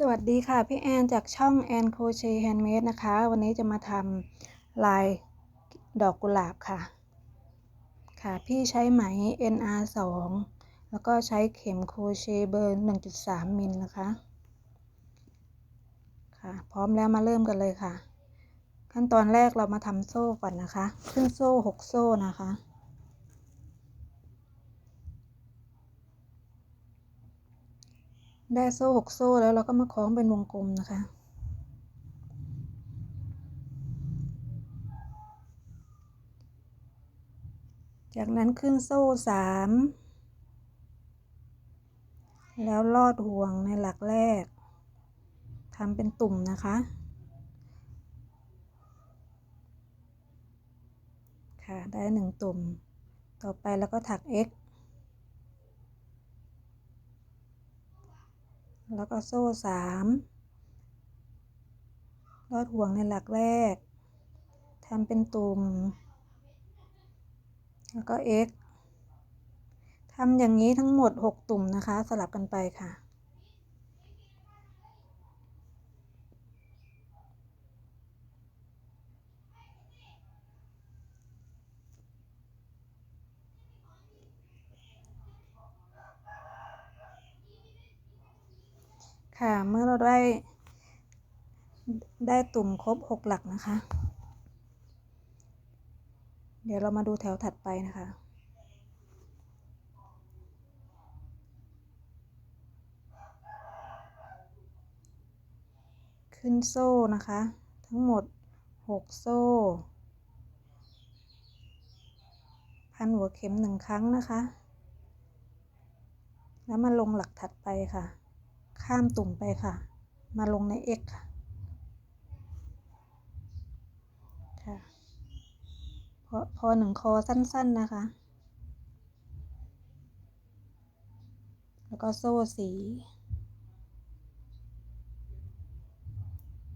สวัสดีค่ะ พี่แอนจากช่องแอนโคเชแฮนด์เมดนะคะ วันนี้จะมาทำลายดอกกุหลาบค่ะ ค่ะ พี่ใช้ไหม NR 2แล้วก็ใช้เข็มโคเชเบอร์ 1.3 มิลนะคะ ค่ะ พร้อมแล้วมาเริ่มกันเลยค่ะ ขั้นตอนแรกเรามาทำโซ่ก่อนนะคะ ขึ้นโซ่ 6 โซ่นะคะ ได้โซ่หกโซ่แล้วเราก็มาคล้องเป็นวงกลมนะคะ จากนั้นขึ้นโซ่สามแล้วลอดห่วงในหลักแรกทำเป็นตุ่มนะคะ ค่ะ ได้หนึ่งตุ่ม ต่อไปแล้วก็ถัก x แล้วก็โซ่สามลอดห่วงในหลักแรกทำเป็นตุ่ม แล้วก็ x ทำอย่างนี้ทั้งหมด 6 ตุ่มนะคะ สลับกันไปค่ะ ค่ะ เมื่อเรา ได้ ได้ตุ่มครบ6หลักนะคะ เดี๋ยวเรามาดูแถวถัดไปนะคะขึ้นโซ่นะคะ ทั้งหมด 6 โซ่ พันหัวเข็มหนึ่งครั้งนะคะ แล้วมาลงหลักถัดไปค่ะ ข้ามตุ่มไปค่ะ มาลงใน x ค่ะค่ะพอพอหนึ่งคอสั้น ๆนะคะ แล้วก็โซ่สี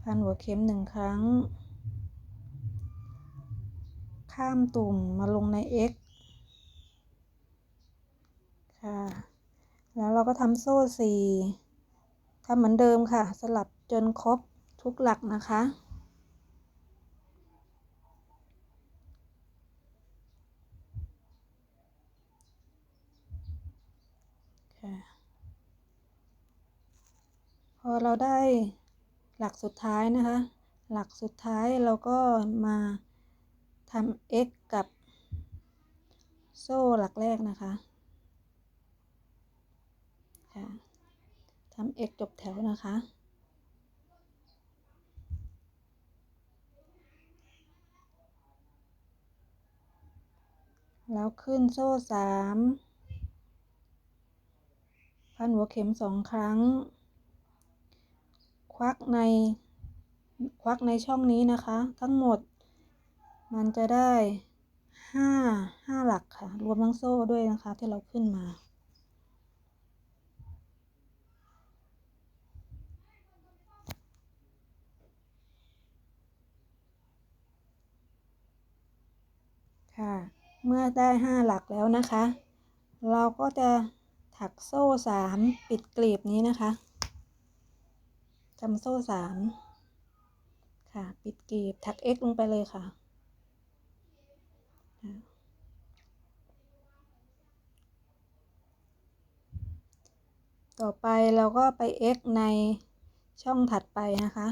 พันหัวเข็มหนึ่งครั้ง ข้ามตุ่มมาลงใน x ค่ะ แล้วเราก็ทำโซ่สี่ำเหมือนเดิมค่ะ สลับจนครบทุกหลักนะคะ พอเราได้หลักสุดท้ายนะคะ หลักสุดท้ายเราก็มาทำ x กับโซ่หลักแรกนะคะค่ะ ทำ x จบแถวนะคะ แล้วขึ้นโซ่สามพันหัวเข็มสองครั้ง ควักใน ควักในช่องนี้นะคะ ทั้งหมด มันจะได้ห้าห้าหลักค่ะ รวมทั้งโซ่ด้วยนะคะที่เราขึ้นมา ค่ะ เมื่อได้ห้าหลักแล้วนะคะ เราก็จะถักโซ่สามปิดกลีบนี้นะคะทำโซ่สามค่ะ ปิดกลีบถัก x ลงไปเลยค่ะ ต่อไปเราก็ไป x ในช่องถัดไปนะคะ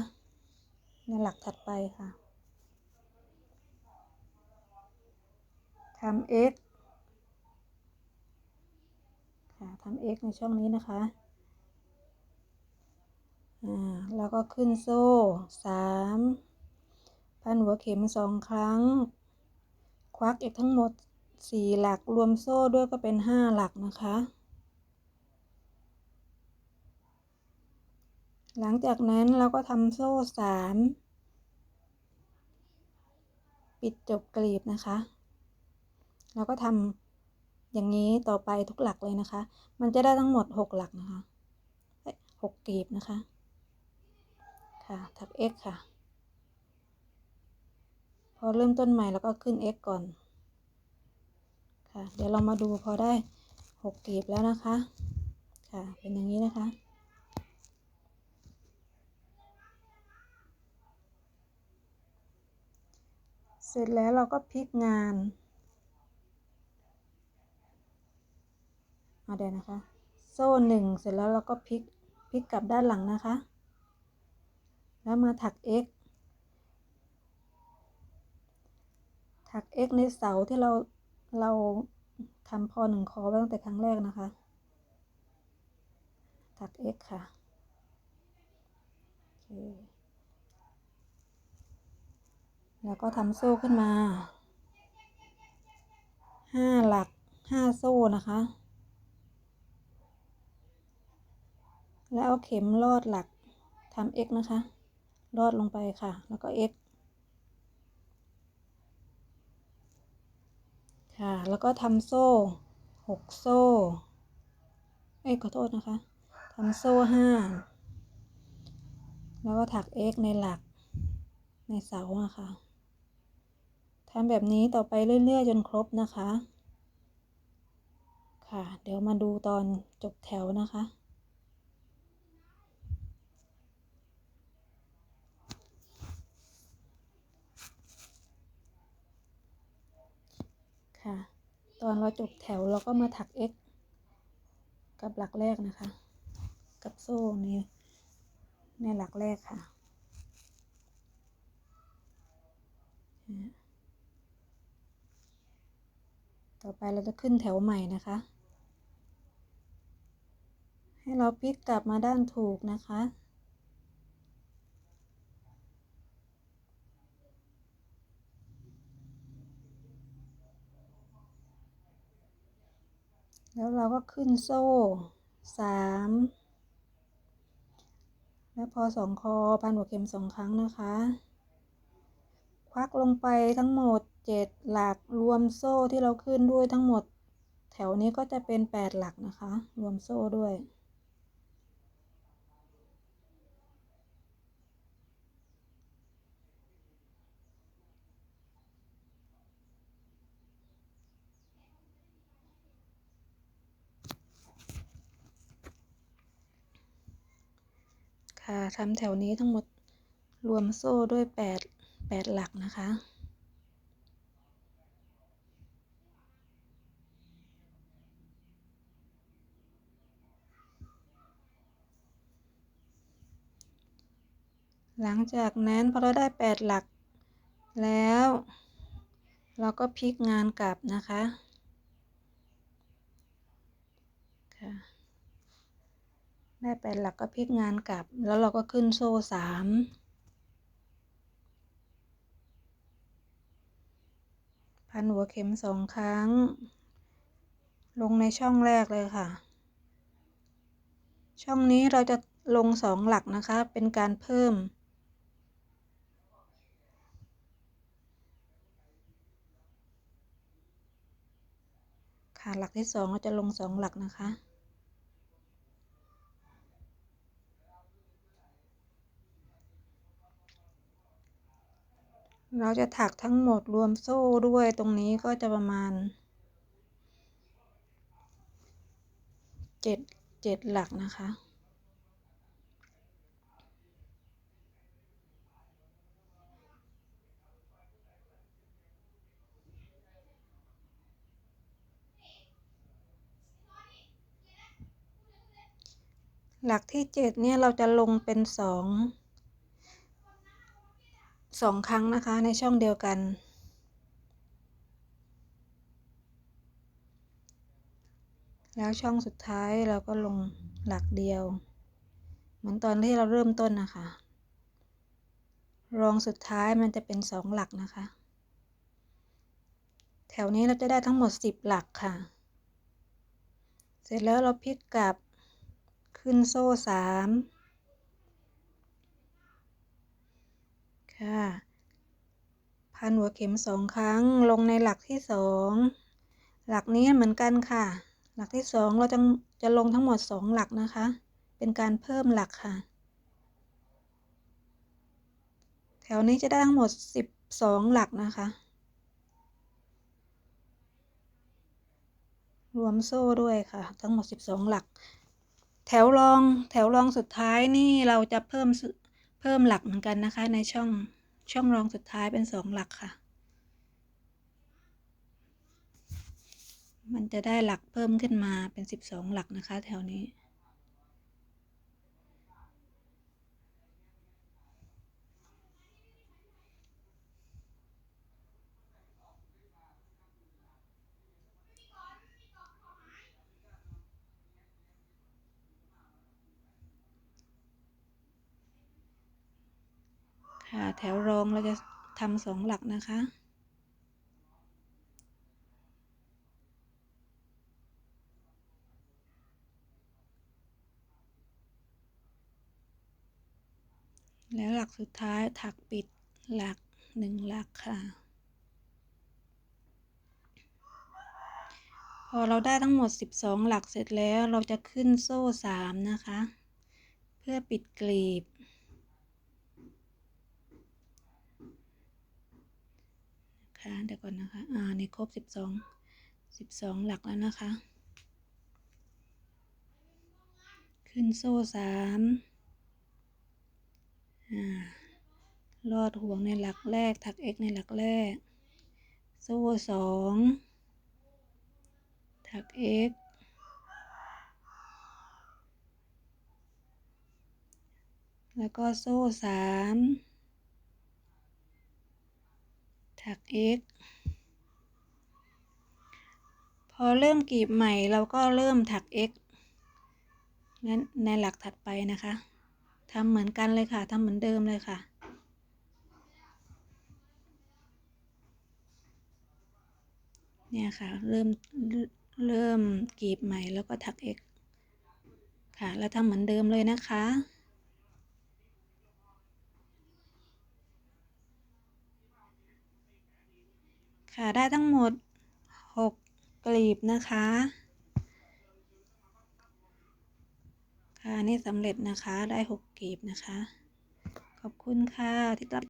ในหลักถัดไปค่ะ ทำ x ค่ะทำ x ในช่องนี้นะคะอ่าแล้วก็ขึ้นโซ่สามพันหัวเข็มสองครั้ง ควักอีกทั้งหมดสี่หลักรวมโซ่ด้วยก็เป็นห้าหลักนะคะ หลังจากนั้นเราก็ทำโซ่สามปิดจบกลีบนะคะ แล้วก็ทำอย่างนี้ต่อไปทุกหลักเลยนะคะ มันจะได้ทั้งหมด 6 หลักนะคะ6กลีบนะคะ ค่ะทับ x ค่ะ พอเริ่มต้นใหม่แล้วก็ขึ้น x ก่อน ค่ะ เดี๋ยวเรามาดูพอได้ 6กลีบแล้วนะคะ ค่ะ เป็นอย่างนี้นะคะเสร็จแล้วเราก็พลิกงาน เอาเดี๋ยวนะคะ โซ่หนึ่งเสร็จแล้วเราก็พลิกพลิกกลับด้านหลังนะคะ แล้วมาถัก x ถัก x ในเสาที่เราเราทำพอหนึ่งคอไว้ตั้งแต่ครั้งแรกนะคะ ถัก x ค่ะคแล้วก็ทำโซ่ขึ้นมา ห้าหลักห้าโซ่นะคะ แล้วเอาเข็มลอดหลักทำ x นะคะ ลอดลงไปค่ะ แล้วก็ x ค่ะ แล้วก็ทำโซ่หกโซ่ เอ้ยขอโทษนะคะทำโซ่ห้าแล้วก็ถัก x ในหลักในเสาอะค่ะทำแบบนี้ต่อไปเรื่อยๆ จนครบนะคะ ค่ะ เดี๋ยวมาดูตอนจบแถวนะคะ ค่ะ ตอนเราจบแถวเราก็มาถัก x กับหลักแรกนะคะ กับโซ่ในในหลักแรกค่ะ ต่อไปเราจะขึ้นแถวใหม่นะคะ ให้เราพลิกกลับมาด้านถูกนะคะ แล้วเราก็ขึ้นโซ่สามแล้วพอสองคอพันหัวเข็มสองครั้งนะคะ ควักลงไปทั้งหมดเจ็ดหลักรวมโซ่ที่เราขึ้นด้วยทั้งหมด แถวนี้ก็จะเป็นแปดหลักนะคะ รวมโซ่ด้วย ค่ะทำแถวนี้ทั้งหมดรวมโซ่ด้วยแปดแปดหลักนะคะ หลังจากนั้นพอเราได้แปดหลักแล้ว เราก็พลิกงานกลับนะคะ ได้แปดหลักก็พลิกงานกลับ แล้วเราก็ขึ้นโซ่สามพันหัวเข็มสองครั้ง ลงในช่องแรกเลยค่ะ ช่องนี้เราจะลงสองหลักนะคะ เป็นการเพิ่ม ค่ะหลักที่สองเราจะลงสองหลักนะคะ เราจะถักทั้งหมดรวมโซ่ด้วยตรงนี้ก็จะประมาณเจ็ดเจ็ดหลักนะคะ หลักที่เจ็ดเนี่ยเราจะลงเป็นสอง สองครั้งนะคะในช่องเดียวกัน แล้วช่องสุดท้ายเราก็ลงหลักเดียว เหมือนตอนที่เราเริ่มต้นนะคะ รองสุดท้ายมันจะเป็นสองหลักนะคะ แถวนี้เราจะได้ทั้งหมดสิบหลักค่ะ เสร็จแล้วเราพลิกกลับขึ้นโซ่สาม ค่ะ พันหัวเข็มสองครั้งลงในหลักที่สองหลักนี้เหมือนกันค่ะ หลักที่สองเราจะจะลงทั้งหมดสองหลักนะคะ เป็นการเพิ่มหลักค่ะ แถวนี้จะได้ทั้งหมดสิบสองหลักนะคะ รวมโซ่ด้วยค่ะ ทั้งหมดสิบสองหลัก แถวรองแถวรองสุดท้ายนี่เราจะเพิ่ม เพิ่มหลักเหมือนกันนะคะ ในช่องช่องรองสุดท้ายเป็นสองหลักค่ะ มันจะได้หลักเพิ่มขึ้นมาเป็นสิบสองหลักนะคะ แถวนี้ ค่ะแถวรองเราจะทำสองหลักนะคะ แล้วหลักสุดท้ายถักปิดหลักหนึ่งหลักค่ะ พอเราได้ทั้งหมด 12 หลักเสร็จแล้วเราจะขึ้นโซ่ 3 นะคะ เพื่อปิดกลีบ นะคะเดี๋ยวก่อนนะคะอ่านี่ครบ12 12หลักแล้วนะคะ ขึ้นโซ่3อ่าลอดห่วงในหลักแรกถัก x ในหลักแรก โซ่สองถัก x แล้วก็โซ่สาม ถัก x พอเริ่มกรีบใหม่เราก็เริ่มถัก x นั้นในหลักถัดไปนะคะทำเหมือนกันเลยค่ะทำเหมือนเดิมเลยค่ะเนี่ยค่ะเริ่มเริ่มกรีบใหม่แล้วก็ถัก x ค่ะแล้วทำเหมือนเดิมเลยนะคะ ค่ะ ได้ทั้งหมด 6 กลีบนะคะ ค่ะ นี่สำเร็จนะคะ ได้ 6 กลีบนะคะ ขอบคุณค่ะที่รับ